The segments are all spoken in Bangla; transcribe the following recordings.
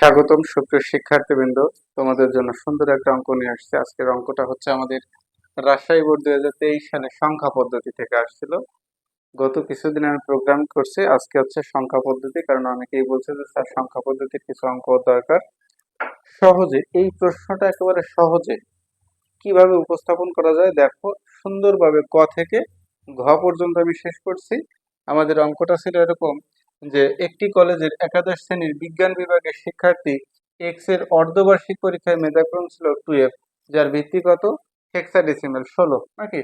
স্বাগতম সুপ্রিয় শিক্ষার্থীবৃন্দ। তোমাদের জন্য সুন্দর একটা অঙ্ক নিয়ে আসছে। আজকের অঙ্কটা হচ্ছে আমাদের রাজশাহী বোর্ড দুই হাজার তেইশ সালে সংখ্যা পদ্ধতি থেকে আসছিল। গত কিছুদিন আমি প্রোগ্রাম করছি। আজকে হচ্ছে সংখ্যা পদ্ধতি, কারণ অনেকেই বলছে যে, স্যার, সংখ্যা পদ্ধতির কিছু অঙ্ক দরকার। সহজে, এই প্রশ্নটা একেবারে সহজে কীভাবে উপস্থাপন করা যায়, দেখো। সুন্দরভাবে ক থেকে ঘ পর্যন্ত আমি শেষ করছি। আমাদের অঙ্কটা ছিল এরকম যে একটি কলেজের একাদশ শ্রেণির বিজ্ঞান বিভাগের শিক্ষার্থী এক্সের অর্ধবার্ষিক পরীক্ষায় মেধাক্রম ছিল টুয়েলভ, যার ভিত্তি কত? হেক্সাডেসিমাল ষোলো, নাকি?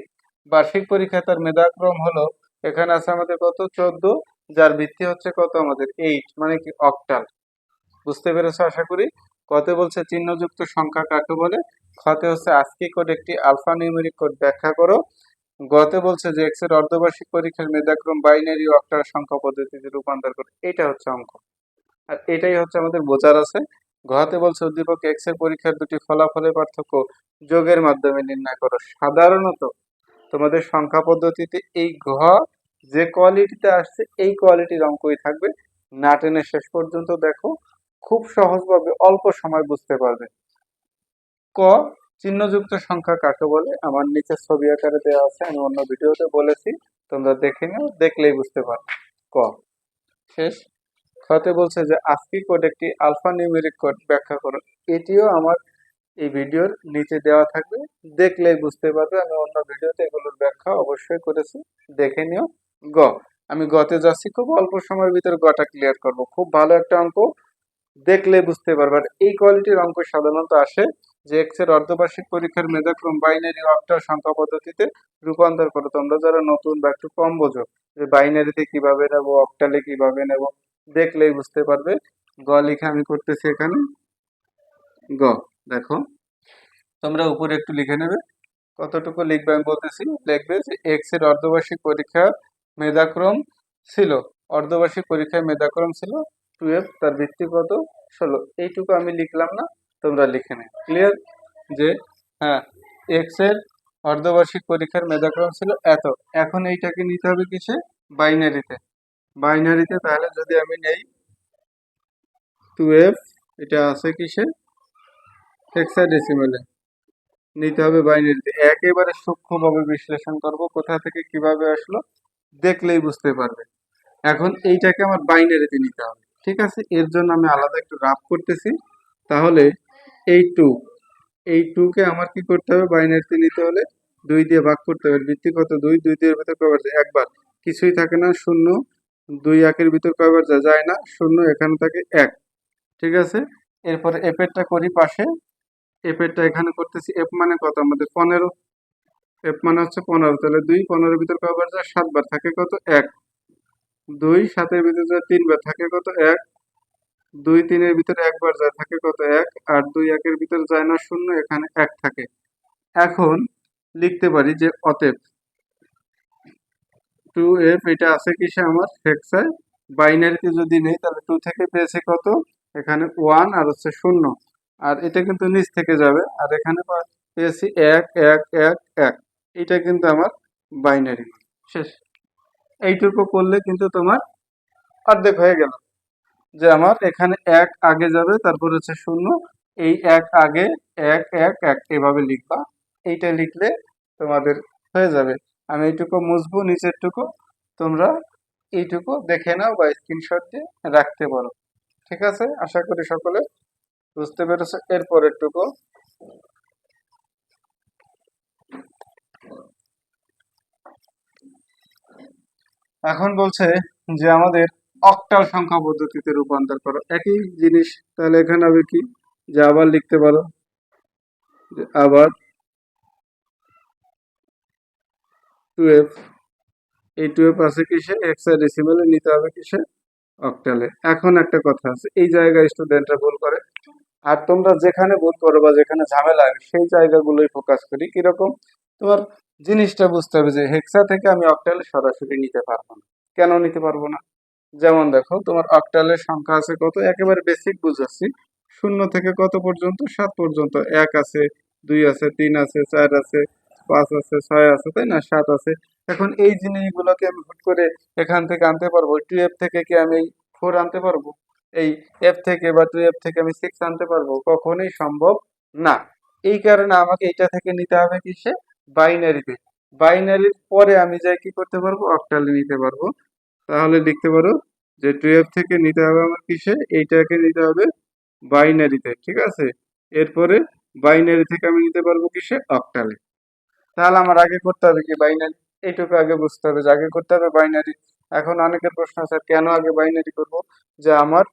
বার্ষিক পরীক্ষায় তার মেধাক্রম হলো, এখানে আছে আমাদের কত? চোদ্দ, যার ভিত্তি হচ্ছে কত? আমাদের এইট মানে কি? অক্টাল বুঝতে পেরেছ আশা করি? কতে বলছে চিহ্নযুক্ত সংখ্যা কাকে বলে? খতে হচ্ছে আজকি কোড একটি আলফা নিউমেরিক কোড ব্যাখ্যা করো। গতে বলছে যে এক্সের অর্ধবার্ষিক পরীক্ষার মেধাক্রম বাইনারি অক্টাল সংখ্যা পদ্ধতিতে রূপান্তর করে। এটা হচ্ছে অঙ্ক। আর এটাই হচ্ছে আমাদের বোঝার আছে। ঘতে বলছে উদ্দীপক এক্সের পরীক্ষার দুটি ফলাফলের পার্থক্য যোগের মাধ্যমে নির্ণয় করো। সাধারণত তোমাদের সংখ্যা পদ্ধতিতে এই ঘ যে কোয়ালিটিতে আসছে, এই কোয়ালিটির অঙ্কই থাকবে। না টেনে শেষ পর্যন্ত দেখো। খুব সহজভাবে অল্প সময় বুঝতে পারবে। ক চিহ্নযুক্ত সংখ্যা কাকে বলে? আমার নিচে ছবি আকারে দেওয়া আছে, আমি অন্য ভিডিওতে বলেছি, তোমরা দেখে নিও, দেখলেই বুঝতে পারবে। ক। শেষ। খতে বলছে যে আজকি কোড একটি আলফা নিউমেরিক কোড ব্যাখ্যা করো। এটিও আমার এই ভিডিওর নিচে দেওয়া থাকবে, দেখলেই বুঝতে পারবে। আমি অন্য ভিডিওতে এগুলোর ব্যাখ্যা অবশ্যই করেছি, দেখে নিও। গ। আমি গতে যাচ্ছি, খুব অল্প সময়ের ভিতরে গটা ক্লিয়ার করব। খুব ভালো একটা অঙ্ক দেখলে বুঝতে পারবে। আর এই কোয়ালিটির অঙ্ক সাধারণত আসে যে এক্সের অর্ধবার্ষিক পরীক্ষার মেধাক্রম বাইনারি অক্টাল সংখ্যা পদ্ধতিতে রূপান্তর করো। তোমরা যারা নতুন বা একটু কম বোঝো যে বাইনারিতে কীভাবে নেব অক্টালে কীভাবে নেব, দেখলেই বুঝতে পারবে। গ লিখে আমি করতেছি এখানে। গ, দেখো। তোমরা উপরে একটু লিখে নেবে। কতটুকু লিখবে আমি বলতেছি। লিখবে যে এক্সের অর্ধবার্ষিক পরীক্ষার মেধাক্রম ছিল। অর্ধবার্ষিক পরীক্ষায় মেধাক্রম ছিল টুয়েলভ তার ভিত্তি কত? ষোলো। এইটুকু আমি লিখলাম না। তোমরা লিখে নে ক্লিয়ার যে হ্যাঁ এক্সের অর্ধবার্ষিক পরীক্ষার মেধাক্রম ছিল এত। এখন এইটাকে নিতে হবে কিসে? বাইনারিতে বাইনারিতে তাহলে যদি আমি নেই টুয়েলভ এটা আছে কিসে? হেক্সাডেসিমেলে নিতে হবে বাইনারিতে একেবারে সূক্ষ্মভাবে বিশ্লেষণ করব কোথা থেকে কীভাবে আসলো, দেখলেই বুঝতে পারবে। এখন এইটাকে আমার বাইনারিতে নিতে হবে। ঠিক আছে? এর জন্য আমি আলাদা একটু রাফ করতেছি। তাহলে এই টু এই টুকে আমার কি করতে হবে? বাইনারিতে নিতে হলে দুই দিয়ে ভাগ করতে হবে। ভিত্তি কত? দুই দুই দিয়ে ভিতর কয়বার যায়। একবার। কিছুই থাকে না, শূন্য, দুই একের ভিতর কয়বার যায় যায় না, শূন্য এখানে থাকে এক। ঠিক আছে? এরপরে এপেরটা করি পাশে। এপেরটা এখানে করতেছি। এফ মানে কত? আমাদের পনেরো। এফ মানে হচ্ছে পনেরো। তাহলে দুই পনেরোর ভিতর কয়বার যায়, সাতবার। থাকে কত? এক। দুই, সাতের ভিতরে যায়, তিনবার। থাকে কত? এক। দুই তিনের ভিতরে একবার যায় থাকে কত এক, আর দুই একের ভিতরে যায় না শূন্য, এখানে এক থাকে। এখন লিখতে পারি যে অতএব টু এফ এটা আছে কিসে আমার? হেক্সায় বাইনারিতে যদি নেই, তাহলে টু থেকে পেয়েছি কত? এখানে ওয়ান আর হচ্ছে শূন্য। আর এটা কিন্তু নিচ থেকে যাবে। আর এখানে পেয়েছি এক এক এক এক। এটা কিন্তু আমার বাইনারি শেষ। এইটুকু করলে কিন্তু তোমার অর্ধেক হয়ে গেল। যে আমার এখানে এক আগে যাবে, তারপর হচ্ছে শূন্য। এই এক আগে, এক এক এক, এভাবে লিখবা। এইটা লিখলে তোমাদের হয়ে যাবে। আমি এইটুকু মুছবো, নিচেরটুকু। তোমরা এইটুকু দেখে নাও বা স্ক্রিনশট দিয়ে রাখতে পারো। ঠিক আছে? আশা করি সকলে বুঝতে পেরেছ। এরপরেরটুকু। এখন বলছে যে আমাদের অক্টাল সংখ্যা পদ্ধতিতে রূপান্তর করো। একই জিনিস, তাহলে এখানে হবে কি? যে আবার লিখতে পারো। আবার টুয়েলভ এই টুয়েলভ আছে কিসে? হেক্সাডেসিমেলে নিতে হবে কিসে? অক্টালে। এখন একটা কথা আছে, এই জায়গায় স্টুডেন্টরা ভুল করে। আর তোমরা যেখানে ভুল করো বা যেখানে ঝামেলা সেই জায়গাগুলোই ফোকাস করি। কীরকম? তোমার জিনিসটা বুঝতে হবে যে হেক্সা থেকে আমি অক্টালে সরাসরি নিতে পারব না। কেন নিতে পারব না? যেমন দেখো, তোমার অক্টালের সংখ্যা আছে কত? একেবারে বেসিক বুঝাচ্ছি। শূন্য থেকে কত পর্যন্ত? সাত পর্যন্ত। এক আছে, দুই আছে, তিন আছে, চার আছে, পাঁচ আছে, ছয় আছে, তাই না? সাত আছে। এখন এই জিনিসগুলোকে আমি হুট করে এখান থেকে আনতে পারব। টুয়েলভ থেকে কি আমি ফোর আনতে পারব? এই এফ থেকে বা টু এফ থেকে আমি সিক্স আনতে পারব? কখনোই সম্ভব না। এই কারণে আমাকে এটা থেকে নিতে হবে কিসে? বাইনারিতে বাইনারির পরে আমি যাই কি করতে পারব? অক্টালে নিতে পারব। তাহলে লিখতে পারো যে টুয়েলভ থেকে নিতে হবে আমার কিসে? এইটাকে নিতে হবে বাইনারিতে ঠিক আছে? এরপরে বাইনারি থেকে আমি নিতে পারব কিসে? অক্টালে তাহলে আমার আগে করতে হবে কি বাইনারি এইটুকু আগে বুঝতে হবে যে আগে করতে হবে বাইনারি এখন অনেকের প্রশ্ন আছে, কেন আগে বাইনারি করব? যে আমার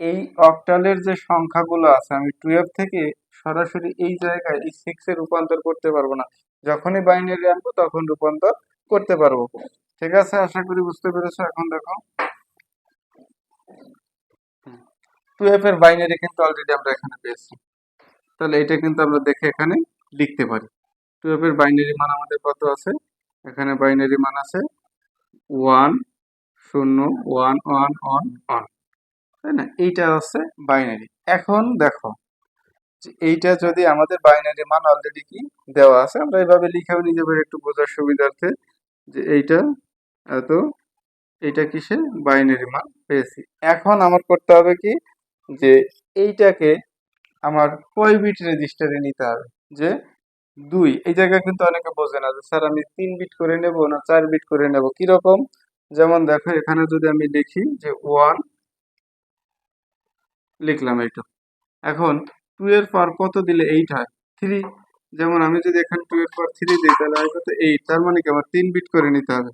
এই অক্টালের যে সংখ্যাগুলো আছে, আমি টুয়েলভ থেকে সরাসরি এই জায়গায়, এই সিক্সে রূপান্তর করতে পারব না। যখনই বাইনারি আনব, তখন রূপান্তর করতে পারব। ঠিক আছে, আশা করি বুঝতে পেরেছ। এখন দেখো। টুয়েলভ এর বাইনারি কিন্তু অলরেডি আমরা এখানে পেয়েছি। তাহলে এটা কিন্তু আমরা দেখে এখানে লিখতে পারি। টুয়েলভ এর বাইনারি মান আমাদের কত আছে? এখানে বাইনারি মান আছে ওয়ান, শূন্য, ওয়ান ওয়ান ওয়ান ওয়ান। তাই না? এইটা হচ্ছে বাইনারি। এখন দেখো এইটা যদি আমাদের বাইনারি মান অলরেডি কি দেওয়া আছে, আমরা এইভাবে লিখেও নিতে পারি একটু বোঝার সুবিধার্থে যে এইটা এত এইটা কিসে বাইনারি মান পেয়েছি। এখন আমার করতে হবে কি? যে এইটাকে আমার কয় বিট রেজিস্টারে নিতে হবে। যে দুই, এই জায়গায় কিন্তু অনেকে বোঝে না যে, স্যার, আমি তিন বিট করে নেব না চার বিট করে নেব? কীরকম? যেমন দেখো, এখানে যদি আমি লিখি যে ওয়ান লিখলাম এইটা। এখন টু এর পর কত দিলে এইট হয়? থ্রি যেমন আমি যদি এখানে টু এর পর থ্রি দিই, তাহলে হয় কত এইট তার মানে কি আমার তিন বিট করে নিতে হবে।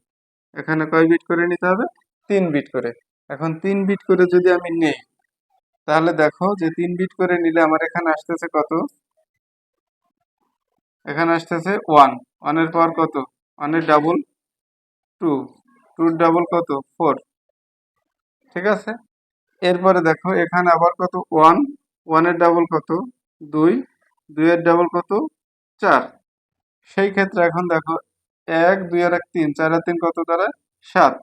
এখানে কয় বিট করে নিতে হবে? তিন বিট করে। এখন তিন বিট করে যদি আমি নেই, তাহলে দেখো যে তিন বিট করে নিলে আমার এখানে আসতেছে কত? এখানে আসতেছে ওয়ান ওয়ানের পর কত? ওয়ানের ডাবল টু টুর ডাবল কত? ফোর ঠিক আছে? এরপরে দেখো, এখানে আবার কত? ওয়ান ওয়ানের ডাবল কত? দুই। দুইয়ের ডাবল কত? চার। সেই ক্ষেত্রে এখন দেখো এক, দুই আর এক, তিন। চার আর তিন কত দাঁড়ায়? সাত।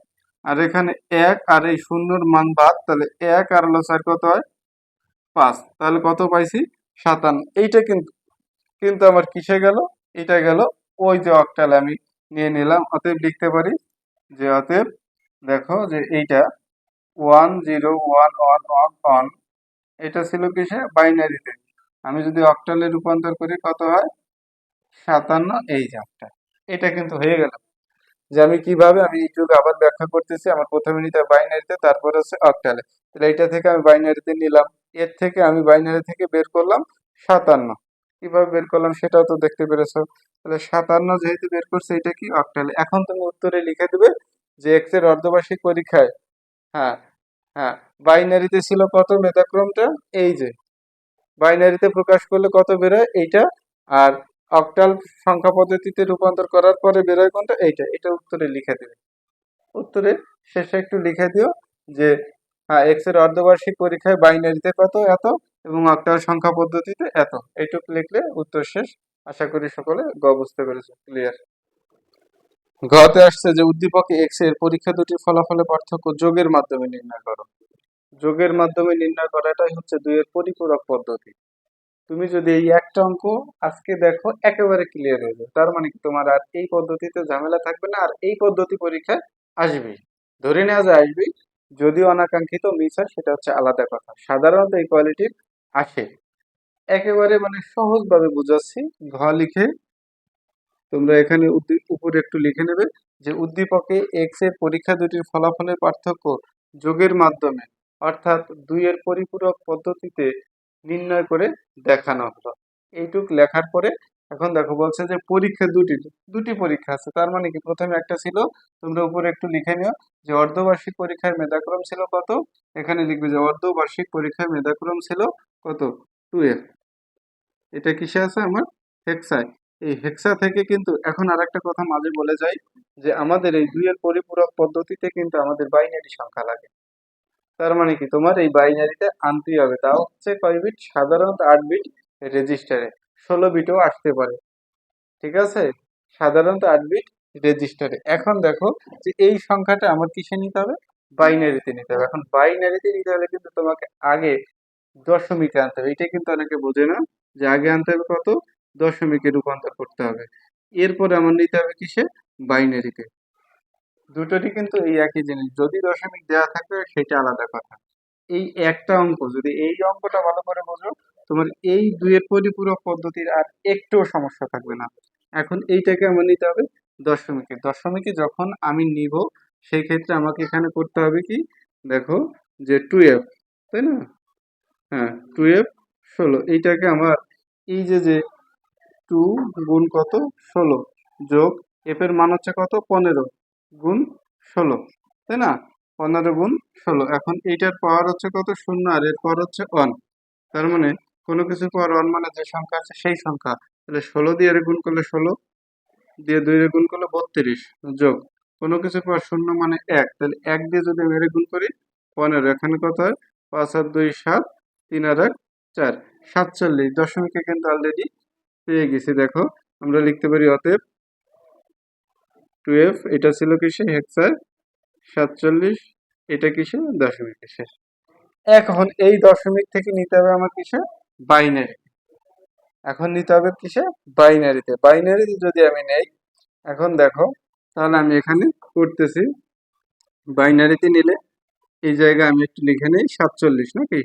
আর এখানে এক আর এই শূন্যর মান বাদ, তাহলে এক আর হলো চার কত হয়? পাঁচ। তাহলে কত পাইছি? সাতান্ন। এইটা কিন্তু কিন্তু আমার কিসে গেল? এটা গেল ওই যে অক্টালে আমি নিয়ে নিলাম। অতএব লিখতে পারি যে অতএব দেখো যে এইটা one zero one one one one, এটা ছিল কিসে? বাইনারিতে। আমি যদি অক্টালে রূপান্তর করি কত হয়? সাতান্ন। এই যে একটা এটা কিন্তু হয়ে গেল। যে আমি কীভাবে আমি এই এইটুকু আবার ব্যাখ্যা করতেছি, আমার প্রথমে নিতে বাইনারিতে তারপর হচ্ছে অক্টালে তাহলে এটা থেকে আমি বাইনারিতে নিলাম। এর থেকে আমি বাইনারি থেকে বের করলাম সাতান্ন। কীভাবে বের করলাম সেটাও তো দেখতে পেরেছ। তাহলে সাতান্ন যেহেতু বের করছে, এটা কি অক্টালে এখন তুমি উত্তরে লিখে দেবে যে এক্সের অর্ধবার্ষিক পরীক্ষায় হ্যাঁ হ্যাঁ বাইনারিতে ছিল কত মেধাক্রমটা? এই যে বাইনারিতে প্রকাশ করলে কত বেরোয় এইটা। আর অক্টাল সংখ্যা পদ্ধতিতে রূপান্তর করার পরে বেরোয় কোনটা? এইটা। এটা উত্তরে লিখে দেবে উত্তরে শেষে একটু লিখে দিও যে হ্যাঁ এক্সের অর্ধবার্ষিক পরীক্ষায় বাইনারিতে কত, এত, এবং অক্টাল সংখ্যা পদ্ধতিতে এত। এইটুকু লিখলে উত্তর শেষ। আশা করি সকলে গ বুঝতে পেরেছে। ক্লিয়ার ঘতে আসছে যে, উদ্দীপকে এক্সের পরীক্ষা দুটির ফলাফলের পার্থক্য যোগের মাধ্যমে নির্ণয় করো। যোগের মাধ্যমে নির্ণয় করাটাই হচ্ছে দুইয়ের পরিপূরক পদ্ধতি। তুমি যদি এই একটা অঙ্ক আজকে দেখো, একেবারে ক্লিয়ার হয়ে যাবে। তার মানে কি? তোমার আর এই পদ্ধতিতে ঝামেলা থাকবে না, আর এই পদ্ধতি পরীক্ষায় আসবেই ধরে নেওয়া যায় আসবেই যদি অনাকাঙ্ক্ষিত মিস হয়, সেটা হচ্ছে আলাদা কথা। সাধারণত এই কোয়ালিটির আসে। একেবারে মানে সহজভাবে বুঝাচ্ছি। ঘ লিখে তোমরা এখানে উপরে একটু লিখে নেবে যে উদ্দীপকে এক্সের পরীক্ষা দুটির ফলাফলের পার্থক্য যোগের মাধ্যমে, অর্থাৎ দুইয়ের পরিপূরক পদ্ধতিতে নির্ণয় করে দেখানো হলো। এইটুক লেখার পরে এখন দেখো বলছে যে পরীক্ষা দুটি দুটি পরীক্ষা আছে। তার মানে কি? প্রথমে একটা ছিল, তোমরা উপরে একটু লিখে নিও যে অর্ধবার্ষিক পরীক্ষার মেধাক্রম ছিল কত? এখানে লিখবে যে অর্ধবার্ষিক পরীক্ষার মেধাক্রম ছিল কত? টু এফ এটা কিসে আছে আমার? হেক্সায়। এই হেক্সা থেকে কিন্তু এখন আর একটা কথা মাঝে বলে যাই যে আমাদের এই দুইয়ের পরিপূরক পদ্ধতিতে কিন্তু আমাদের বাইনারি সংখ্যা লাগে। তার মানে কি? তোমার এই বাইনারিতে আনতেই হবে। তাও হচ্ছে কয় বিট সাধারণত আট বিট রেজিস্টারে ষোলো বিটও আসতে পারে। ঠিক আছে? সাধারণত আট বিট রেজিস্টারে এখন দেখো যে এই সংখ্যাটা আমার কিসে নিতে হবে? বাইনারিতে নিতে হবে। এখন বাইনারিতে নিতে হলে কিন্তু তোমাকে আগে দশমিকে আনতে হবে। এটা কিন্তু অনেকে বোঝে না যে আগে আনতে হবে কত? দশমিকে রূপান্তর করতে হবে। এরপরে আমার নিতে হবে কিসে? বাইনারিতে। দুটোরই কিন্তু এই একই জিনিস। যদি দশমিক দেওয়া থাকে, সেটা আলাদা কথা। এই একটা অঙ্ক, যদি এই অঙ্কটা ভালো করে বোঝো, তোমার এই দুইয়ের পরিপূরক পদ্ধতির আর একটুও সমস্যা থাকবে না। এখন এইটাকে আমার নিতে হবে দশমিকে। দশমিকে যখন আমি নিব, সেই ক্ষেত্রে আমাকে এখানে করতে হবে কি? দেখো যে টুয়েলভ, তাই না? হ্যাঁ টুয়েলভ, ষোলো। এইটাকে আমার এই যে যে টু গুণ কত? ষোলো যোগ এফের মান হচ্ছে কত? পনেরো। গুণ ষোলো, তাই না? পনেরো গুণ ষোলো। এখন এইটার পাওয়ার হচ্ছে কত? শূন্য, আর এর পাওয়ার হচ্ছে ওয়ান তার মানে কোনো কিছুর পাওয়ার ওয়ান মানে যে সংখ্যা আছে সেই সংখ্যা। তাহলে ষোলো দিয়ে গুণ করলে ষোলো, দিয়ে দুই গুণ করলে বত্রিশ, যোগ। কোনো কিছুর পাওয়ার শূন্য মানে এক। তাহলে এক দিয়ে যদি আমি গুণ করি পনেরো এখানে কত হয়? পাঁচ আর দুই সাত, তিন আর এক চার। সাতচল্লিশ, দশমিকে কিন্তু অলরেডি পেয়ে গেছি। দেখো, আমরা লিখতে পারি অতএব টুয়েলভ, এটা ছিল কিসে হেক্সার। সাতচল্লিশ, এটা কিসে দশমিক কিসে এখন এই দশমিক থেকে নিতে হবে আমার কিসে বাইনারি এখন নিতে হবে কিসে বাইনারিতে বাইনারিতে যদি আমি নেই, এখন দেখো, তাহলে আমি এখানে করতেছি বাইনারিতে নিলে এই জায়গায় আমি একটু লিখে নেই, সাতচল্লিশ নাকি?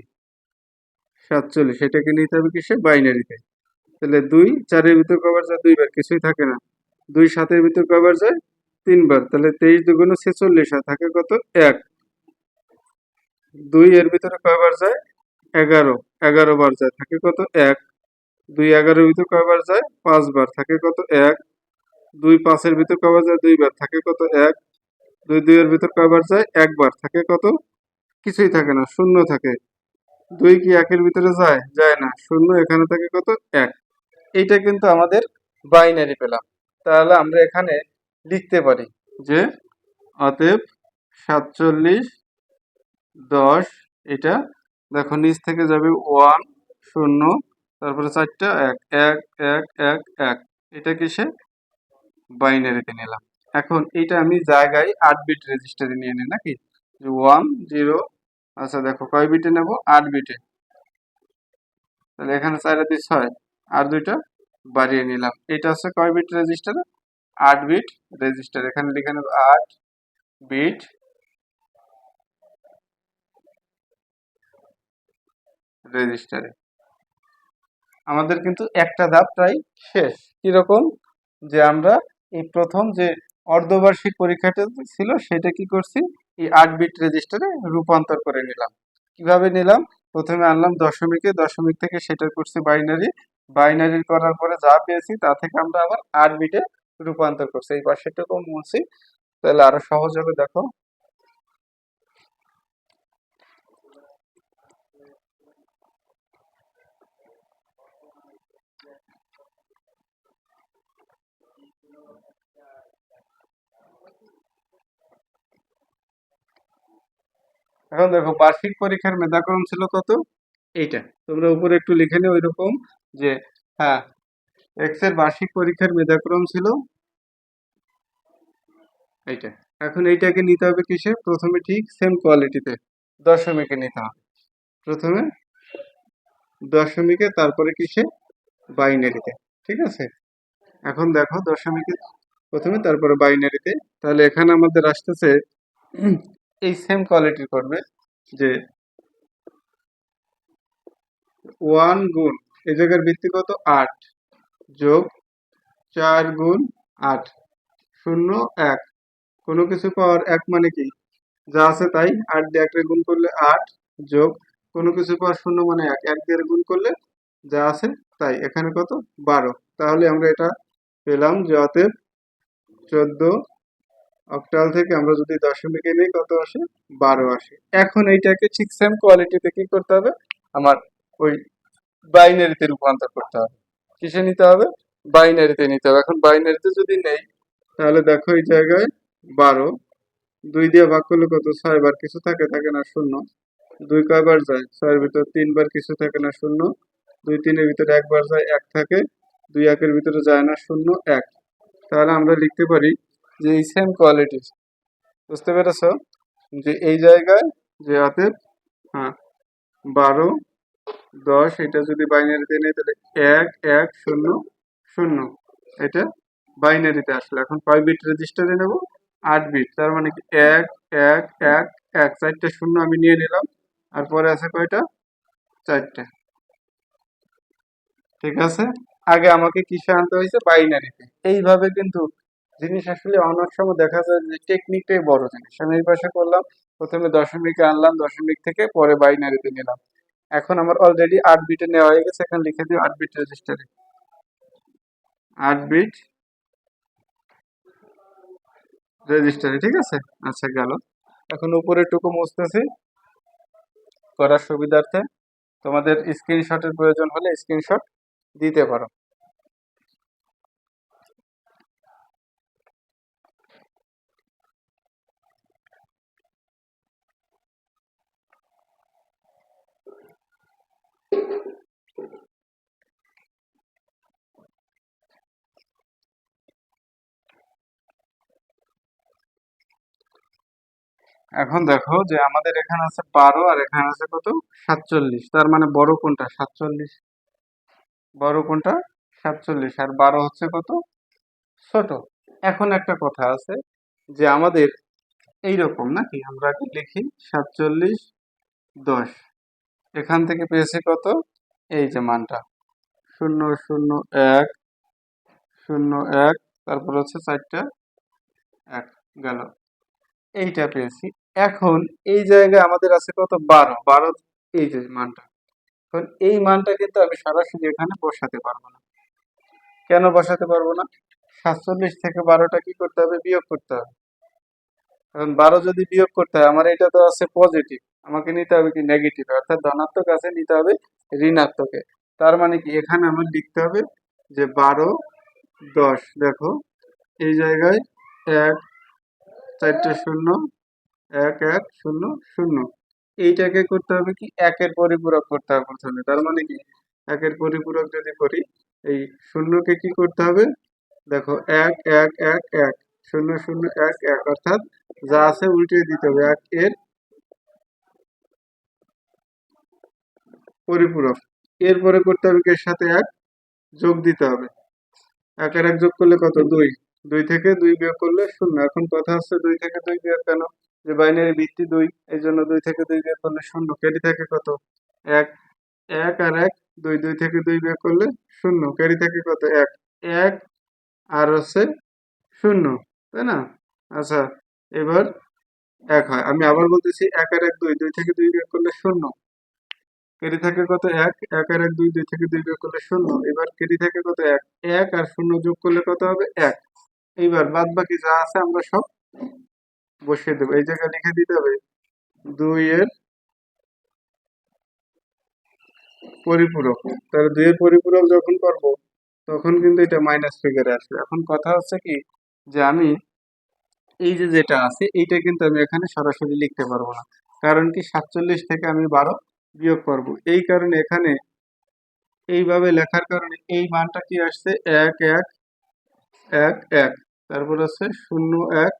সাতচল্লিশ, এটাকে নিতে হবে কিসে বাইনারিতে তাহলে দুই, চারের ভিতর কবার যায় দুইবার, কিছুই থাকে না। দুই সাতের ভিতর কবার যায়? তিনবার। তাহলে তেইশ দুগুণ ছেচল্লিশ, আর থাকে কত? এক। দুই এর ভিতরে কয়বার যায়? এগারো। এগারো বার যায়। থাকে কত? এক। দুই এগারোর ভিতর কয়বার যায়? পাঁচবার থাকে কত? এক। দুই পাঁচের ভিতর কয়বার যায়? দুইবার থাকে কত? এক। দুই দুইয়ের ভিতর কয়বার যায়? একবার থাকে কত? কিছুই থাকে না। শূন্য থাকে। দুই কি একের ভিতরে যায়? যায় না। শূন্য এখানে থাকে কত? এক। এইটা কিন্তু আমাদের বাইনারি পেলাম। তাহলে আমরা এখানে লিখতে পারি যে অতএব সাতচল্লিশ দশ এটা দেখো নিচ থেকে যাবে ওয়ান, শূন্য, তারপরে চারটা, এক এক এক এক এক। এটা কিসে? বাইনারিতে নিলাম। এখন এটা আমি জায়গায় আট বিট রেজিস্টারে নিয়ে নিই নাকি? ওয়ান, জিরো আচ্ছা দেখো কয় বিটে নেব? আট বিটে তাহলে এখানে চারে দুই ছয়। আর দুইটা? বাড়িয়ে নিলাম। এটা হচ্ছে কয় বিট রেজিস্টার আট বিট রেজিস্টার এখানে লিখে নেব আট বিট রেজিস্টারে আমাদের কিন্তু একটা ধাপ প্রায় শেষ। কীরকম? যে আমরা এই প্রথম যে অর্ধবার্ষিক পরীক্ষাটা ছিল, সেটা কি করছি? এই আট বিট রেজিস্টারে রূপান্তর করে নিলাম। কীভাবে নিলাম? প্রথমে আনলাম দশমিকে। দশমিক থেকে সেটা করছি বাইনারি বাইনারি করার পরে যা পেয়েছি তা থেকে আমরা আবার আট বিটে রূপান্তর করছি। এই পাশেটুকু মুছি, তাহলে আরও সহজ হবে, দেখো। এখন দেখো বার্ষিক পরীক্ষার মেধাক্রম ছিল কত? এইটা। তোমরা উপরে একটু লিখে নিও, ওইরকম। যে হ্যাঁ এক্সের বার্ষিক পরীক্ষার মেধাক্রম ছিল। এইটা। এখন এইটাকে নিতে হবে কিসে? প্রথমে ঠিক সেম কোয়ালিটিতে দশমিকে নিতে হবে। প্রথমে দশমিকে, তারপরে কিসে? বাইনারিতে ঠিক আছে? এখন দেখো দশমিকে প্রথমে, তারপরে বাইনারিতে তাহলে এখানে আমাদের আসতেছে এই সেম কোয়ালিটির করবে যে ওয়ান গুণ এই জায়গার ভিত্তি কত? আট। যোগ চার গুণ আট। শূন্য, এক। কোনো কিছু পাওয়ার এক মানে কি? যা আছে তাই। আট দিয়ে একটা গুণ করলে আট। যোগ কোনো কিছু পাওয়ার শূন্য মানে এক। এক দিয়ে গুণ করলে যা আছে তাই। এখানে কত? বারো। তাহলে আমরা এটা পেলাম যে অতএব চোদ্দ অক্টাল থেকে আমরা যদি দশমিকে নিই, কত আসে? বারো আসে। এখন এইটাকে ঠিক সেম কোয়ালিটিতে কি করতে হবে? আমার ওই বাইনারিতে রূপান্তর করতে হবে। কিসে নিতে হবে? বাইনারিতে নিতে হবে। এখন বাইনারিতে যদি নেই, তাহলে দেখো এই জায়গায় বারো। দুই দিয়ে ভাগ করলে কত? ছয় বার কিছু থাকে থাকে না শূন্য। দুই কয়বার যায়? ছয়ের ভিতর তিনবার কিছু থাকে না শূন্য। দুই তিনের ভিতরে একবার যায়, এক থাকে। দুই একের ভিতরে যায় না শূন্য, এক। তাহলে আমরা লিখতে পারি যে এই সেম কোয়ালিটি বুঝতে পেরেছ? যে এই জায়গায় যে অতএব হ্যাঁ বারো দশ, এটা যদি বাইনারিতে নেই, তাহলে এক এক, শূন্য শূন্য। এটা বাইনারিতে আসলে। এখন কয় বিট রেজিস্টারে নেব? আট বিট তার মানে কি এক এক এক এক। চারটে শূন্য আমি নিয়ে নিলাম। আর পরে আছে কয়টা? চারটে। ঠিক আছে? আগে আমাকে কিসে আনতে হয়েছে? বাইনারিতে এইভাবে কিন্তু জিনিস আসলে অনেক সময় দেখা যায় যে টেকনিকটাই বড় জিনিস। আমি এই পাশে করলাম, প্রথমে দশমিকে আনলাম, দশমিক থেকে পরে বাইনারিতে নিলাম। এখন আমার অলরেডি আট বিটে নেওয়া হয়ে গেছে, এখানে লিখে দিও আট বিট রেজিস্টারে আট বিট রেজিস্টারে ঠিক আছে? আচ্ছা গেল। এখন উপরে টুকু মুছতেছি করার সুবিধার্থে। তোমাদের স্ক্রিনশটের প্রয়োজন হলে স্ক্রিনশট দিতে পারো। এখন দেখো যে আমাদের এখানে আছে বারো আর এখানে আছে কত? সাতচল্লিশ। তার মানে বড় কোনটা? সাতচল্লিশ। বড় কোনটা? সাতচল্লিশ। আর বারো হচ্ছে কত? ছোট। এখন একটা কথা আছে যে আমাদের এইরকম নাকি? আমরা লিখি সাতচল্লিশ দশ। এখান থেকে পেয়েছি কত? এই যে মানটা। শূন্য শূন্য, এক। শূন্য, এক। তারপর হচ্ছে চারটা, এক। গেল। এইটা পেয়েছি। এখন এই জায়গায় আমাদের আছে কত? বারো। বারো এই যে মানটা। এখন এই মানটা কিন্তু আমি সরাসরি এখানে বসাতে পারব না। কেন বসাতে পারব না? সাতচল্লিশ থেকে বারোটা কি করতে হবে? বিয়োগ করতে হবে। কারণ বারো যদি বিয়োগ করতে হয়, আমার এটা তো আছে পজিটিভ আমাকে নিতে হবে কি নেগেটিভ অর্থাৎ ধনাত্মক আছে, নিতে হবে ঋণাত্মকে। তার মানে কি? এখানে আমার লিখতে হবে যে বারো, দশ। দেখো, এই জায়গায় এক, চারটে শূন্য এক এক, শূন্য শূন্য। এইটাকে করতে হবে কি? একের পরিপূরক করতে হবে প্রথমে। তার মানে কি? একের পরিপূরক যদি করি, এই শূন্যকে কি করতে হবে? দেখো, এক এক এক এক। শূন্য শূন্য, এক এক। অর্থাৎ যা আছে দিতে হবে। এক এর পরিপূরক। এরপরে করতে হবে এর সাথে এক যোগ দিতে হবে। একের এক যোগ করলে কত? দুই। দুই থেকে দুই বিয়োগ করলে শূন্য। এখন কথা হচ্ছে দুই থেকে দুই বিয়োগ কেন? যে বাইনারি ভিত্তি দুই এই জন্য দুই থেকে দুই বিয়োগ করলে শূন্য। ক্যারি থাকে কত? এক। এক আর এক, দুই দুই থেকে দুই বিয়োগ করলে শূন্য। ক্যারি থাকে কত? এক। এক আর হচ্ছে শূন্য, তাই না? আচ্ছা এবার এক হয়। আমি আবার বলতেছি এক আর এক, দুই দুই থেকে দুই বিয়োগ করলে শূন্য। কেটে থাকে কত? এক। এক আর এক, দুই দুই থেকে দুই বিয়োগ করলে শূন্য। এবার কেটে থাকে কত? এক। এক আর শূন্য যোগ করলে কত হবে? এক। এইবার বাদ বাকি যা আছে আমরা সব বসিয়ে দেবো। এই জায়গায় লিখে দিতে হবে দুই এর পরিপূরক। তাহলে দুই এর পরিপূরক যখন করব, তখন কিন্তু এটা মাইনাস ফিগারে আসবে। এখন কথা হচ্ছে কি, যে আমি এই যে যেটা আছে, এইটা কিন্তু আমি এখানে সরাসরি লিখতে পারব না। কারণ কি, সাতচল্লিশ থেকে আমি বারো বিয়োগ করব। এই কারণে এখানে এইভাবে লেখার কারণে এই মানটা কি আসছে, এক এক এক এক। তারপর আছে শূন্য, এক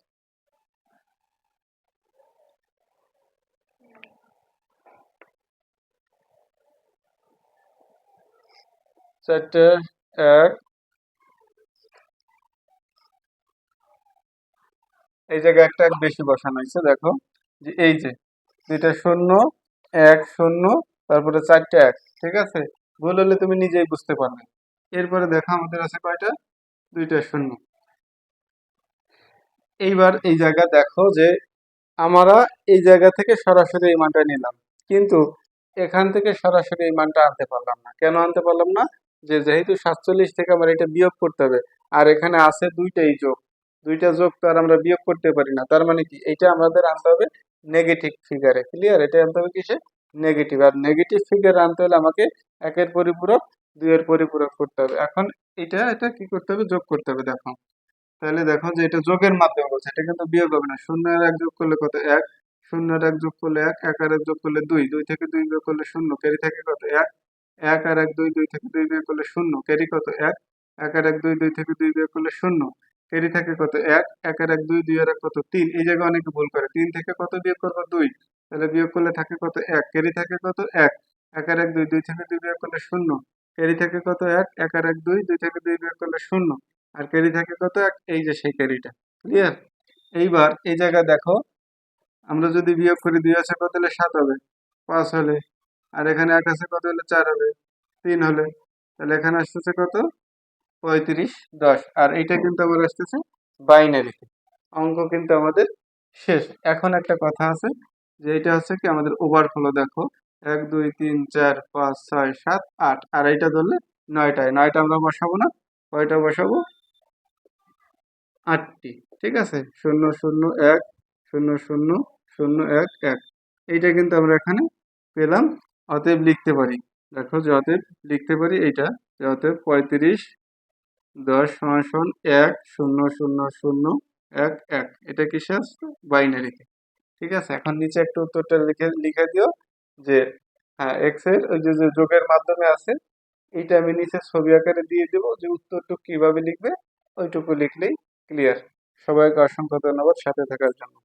চারটে এক এই জায়গায় একটা এক বেশি বসানো হয়েছে, দেখো। যে এই যে, দুইটা শূন্য, এক শূন্য, তারপরে এক, ঠিক আছে? ভুল হলে তুমি নিজেই বুঝতে পারবে। এরপরে দেখো আমাদের আছে কয়টা? দুইটা শূন্য। এইবার এই জায়গা দেখো যে আমরা এই জায়গা থেকে সরাসরি এই মানটা নিলাম। কিন্তু এখান থেকে সরাসরি এই মানটা আনতে পারলাম না। কেন আনতে পারলাম না? যে যেহেতু সাতচল্লিশ থেকে আমার এটা বিয়োগ করতে হবে, আর এখানে আছে দুইটাই যোগ। দুইটা যোগ তো আর আমরা বিয়োগ করতে পারি না। তার মানে কি? এটা আমাদের আনতে হবে নেগেটিভ ফিগারে ক্লিয়ার এটা আনতে হবে কিসে? নেগেটিভ আর নেগেটিভ ফিগার আনতে হলে আমাকে একের পরিপূরক, দুইয়ের পরিপূরক করতে হবে। এখন এটা এটা কি করতে হবে? যোগ করতে হবে, দেখো। তাহলে দেখো যে এটা যোগের মাধ্যমে বলছে। এটা কিন্তু বিয়োগ হবে না। শূন্য আর এক যোগ করলে কত? এক। শূন্য আর এক যোগ করলে এক। এক আর এক যোগ করলে দুই। দুই থেকে দুই বিয়োগ করলে শূন্য। ক্যারি থাকে কত? এক। এক আর এক দুই দুই থেকে দুই বিয়োগ করলে শূন্য। ক্যারি কত? এক। এক আর এক দুই দুই থেকে দুই বিয়োগ করলে শূন্য। ক্যারি থাকে কত? এক। এক আর এক দুই দুই আর এক কত? তিন। এই জায়গায় অনেকে ভুল করে। তিন থেকে কত বিয়োগ করব? দুই। তাহলে বিয়োগ করলে থাকে কত? এক। ক্যারি থাকে কত? এক। এক আর এক দুই দুই থেকে দুই বিয়োগ করলে শূন্য। ক্যারি থাকে কত? এক। এক আর এক দুই দুই থেকে দুই বিয়োগ করলে শূন্য। আর ক্যারি থাকে কত? এক। এই যে সেই ক্যারিটা। ক্লিয়ার এইবার এই জায়গা দেখো, আমরা যদি বিয়োগ করি দুই আছে কত? হলে সাত হবে। পাঁচ হলে আর এখানে এক আছে কত হলে চার হলে তিন হলে। তাহলে এখানে আসতেছে কত? পঁয়ত্রিশ, দশ। আর এইটা কিন্তু আমার আসতেছে বাইনারি। অঙ্ক কিন্তু আমাদের শেষ। এখন একটা কথা আছে যে এটা হচ্ছে কি আমাদের ওভারফ্লো দেখো। এক, দুই, তিন, চার, পাঁচ, ছয়, সাত, আট। আর এইটা ধরলে নয়টায়। নয়টা আমরা বসাবো না? কয়টা বসাবো? আটটি। ঠিক আছে? শূন্য শূন্য, এক, শূন্য শূন্য শূন্য, এক এক। এইটা কিন্তু আমরা এখানে পেলাম। অতএব লিখতে পারি। দেখো যে অতএব লিখতে পারি এইটা, যে অতএব পঁয়ত্রিশ দশ সমান এক, শূন্য শূন্য শূন্য, এক এক। এটা কিসে আসছে বাইনারিতে ঠিক আছে? এখন নিচে একটু উত্তরটা লিখে লিখে দিও যে হ্যাঁ এক্সের ওই যে যোগের মাধ্যমে আছে, এইটা আমি নিচে ছবি আকারে দিয়ে দেবো যে উত্তরটুকু কীভাবে লিখবে, ওইটুকু লিখলেই ক্লিয়ার সবাইকে অসংখ্য ধন্যবাদ সাথে থাকার জন্য।